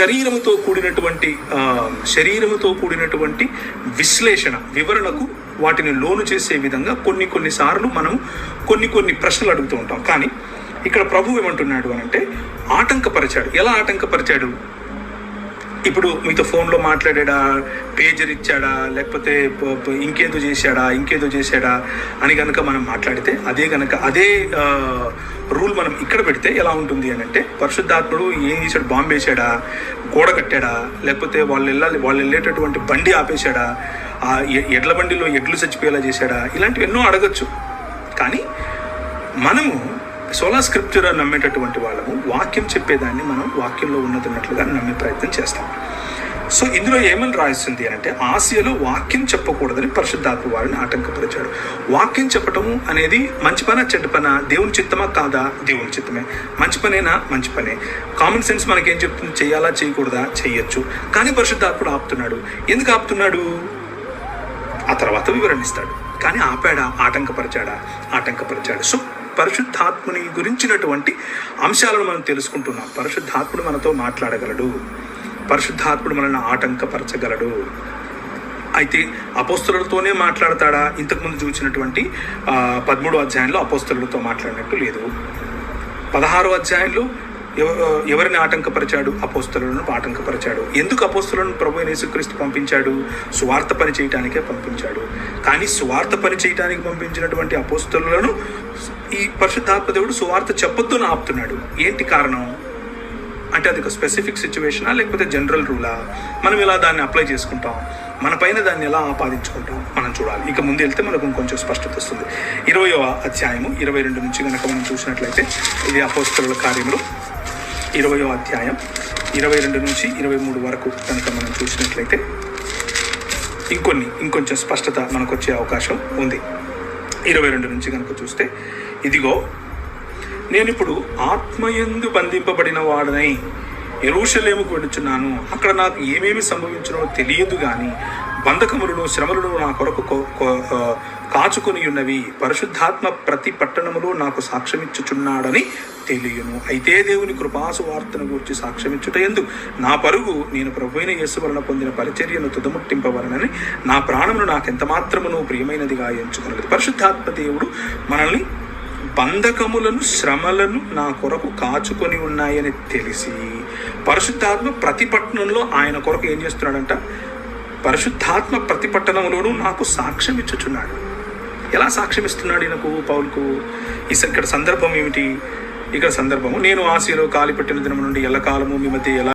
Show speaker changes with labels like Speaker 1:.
Speaker 1: శరీరముతో కూడినటువంటి శరీరముతో కూడినటువంటి విశ్లేషణ వివరణకు వాటిని లోను చేసే విధంగా కొన్ని కొన్ని సార్లు మనం కొన్ని కొన్ని ప్రశ్నలు అడుగుతూ ఉంటాం. కానీ ఇక్కడ ప్రభు ఏమంటున్నాడు అని అంటే ఆటంకపరిచాడు. ఎలా ఆటంకపరిచాడు? ఇప్పుడు మీతో ఫోన్లో మాట్లాడాడా? పేజర్ ఇచ్చాడా? లేకపోతే ఇంకేదో చేశాడా? ఇంకేదో చేశాడా? అని కనుక మనం మాట్లాడితే అదే కనుక అదే రూల్ మనం ఇక్కడ పెడితే ఎలా ఉంటుంది అని అంటే పరిశుద్ధాత్ముడు ఏం చేశాడు? బాంబు వేసాడా గోడ కట్టాడా? లేకపోతే వాళ్ళు వెళ్ళాలి వాళ్ళు వెళ్ళేటటువంటి బండి ఆపేశాడా? ఆ ఎ- ఎడ్ల బండిలో ఎడ్లు చచ్చిపోయేలా చేశాడా? ఇలాంటివి ఎన్నో అడగచ్చు. కానీ మనము సోలా స్క్రిప్చర్ నమ్మేటటువంటి వాళ్ళము వాక్యం చెప్పేదాన్ని మనం వాక్యంలో ఉన్నదిన్నట్లుగా నమ్మే ప్రయత్నం చేస్తాం. సో ఇందులో ఏమని రాయిస్తుంది అంటే ఆసియలో వాక్యం చెప్పకూడదని పరిశుద్ధాత్మ వారిని ఆటంకపరిచాడు. వాక్యం చెప్పటము అనేది మంచి పనా చెడ్డ పనా? దేవుని చిత్తమా కాదా? దేవుని చిత్తమే. మంచి పనేనా? మంచి పనే. కామన్ సెన్స్ మనకేం చెప్తుంది? చేయాలా? చేయకూడదా? చేయొచ్చు. కానీ పరిశుద్ధాత్ముడు ఆపుతున్నాడు. ఎందుకు ఆపుతున్నాడు? ఆ తర్వాత వివరణిస్తాడు కానీ ఆపాడా? ఆటంకపరిచాడా? ఆటంకపరిచాడు. సో పరిశుద్ధాత్ముని గురించినటువంటి అంశాలను మనం తెలుసుకుంటున్నాం. పరిశుద్ధాత్ముడు మనతో మాట్లాడగలడు. పరిశుద్ధాత్ముడు మనల్ని ఆటంకపరచగలడు. అయితే అపోస్తులతోనే మాట్లాడతాడా? ఇంతకుముందు చూసినటువంటి పదమూడో అధ్యాయంలో అపోస్తులతో మాట్లాడినట్టు లేదు. పదహారో అధ్యాయంలో ఎవరిని ఆటంకపరిచాడు? అపోస్తులను ఆటంకపరిచాడు. ఎందుకు అపోస్తులను ప్రభు యేసుక్రీస్తు పంపించాడు? స్వార్థ పని చేయటానికే పంపించాడు. కానీ స్వార్థ పని చేయటానికి పంపించినటువంటి అపోస్తులను ఈ పరిశుద్ధాత్మ దేవుడు సువార్త చెప్పొద్దు ఆపుతున్నాడు. ఏంటి కారణం? అంటే అది ఒక స్పెసిఫిక్ సిచ్యువేషనా? లేకపోతే జనరల్ రూలా? మనం ఇలా దాన్ని అప్లై చేసుకుంటాం? మన పైన దాన్ని ఎలా ఆపాదించుకుంటాం? మనం చూడాలి. ఇక ముందు వెళ్తే మనకు ఇంకొంచెం స్పష్టత వస్తుంది. ఇరవయో అధ్యాయము ఇరవై రెండు నుంచి కనుక మనం చూసినట్లయితే ఇది అపోస్తల కార్యములు. ఇరవయో అధ్యాయం ఇరవై రెండు నుంచి ఇరవై మూడు వరకు కనుక మనం చూసినట్లయితే ఇంకొన్ని ఇంకొంచెం స్పష్టత మనకు వచ్చే అవకాశం ఉంది. ఇరవై రెండు నుంచి కనుక చూస్తే ఇదిగో నేను ఇప్పుడు ఆత్మయందు బంధింపబడిన వాడనై ఎరుషలేముకు వెళుచున్నాను అక్కడ నాకు ఏమేమి సంభవించునో తెలియదు కానీ బంధకములను శ్రమలను నా కొరకు కాచుకొని ఉన్నవి పరిశుద్ధాత్మ ప్రతి పట్టణములు నాకు సాక్ష్యమిచ్చుచున్నాడని తెలియను. అయితే దేవుని కృపాసు వార్తను గురించి సాక్ష్యమిచ్చుట ఎందు నా పరుగు నేను ప్రభువైన యేసు వలన పొందిన పరిచర్యను తుదముట్టింపవలనని నా ప్రాణమును నాకెంత మాత్రమును ప్రియమైనదిగా ఎంచుకున్నది పరిశుద్ధాత్మ దేవుడు మనల్ని బంధకములను శ్రమలను నా కొరకు కాచుకొని ఉన్నాయని తెలిసి పరిశుద్ధాత్మ ప్రతి పట్టణంలో ఆయన కొరకు ఏం చేస్తున్నాడంట? పరిశుద్ధాత్మ ప్రతి పట్టణంలోనూ నాకు సాక్ష్యం ఇచ్చుచున్నాడు ఎలా సాక్ష్యం ఇస్తున్నాడు ఈయనకు పౌలకు? ఈ ఇక్కడ సందర్భం ఏమిటి? ఇక్కడ సందర్భము. నేను ఆశలో కాలిపెట్టిన దినం నుండి ఎల్లకాలము మీ మధ్య ఎలా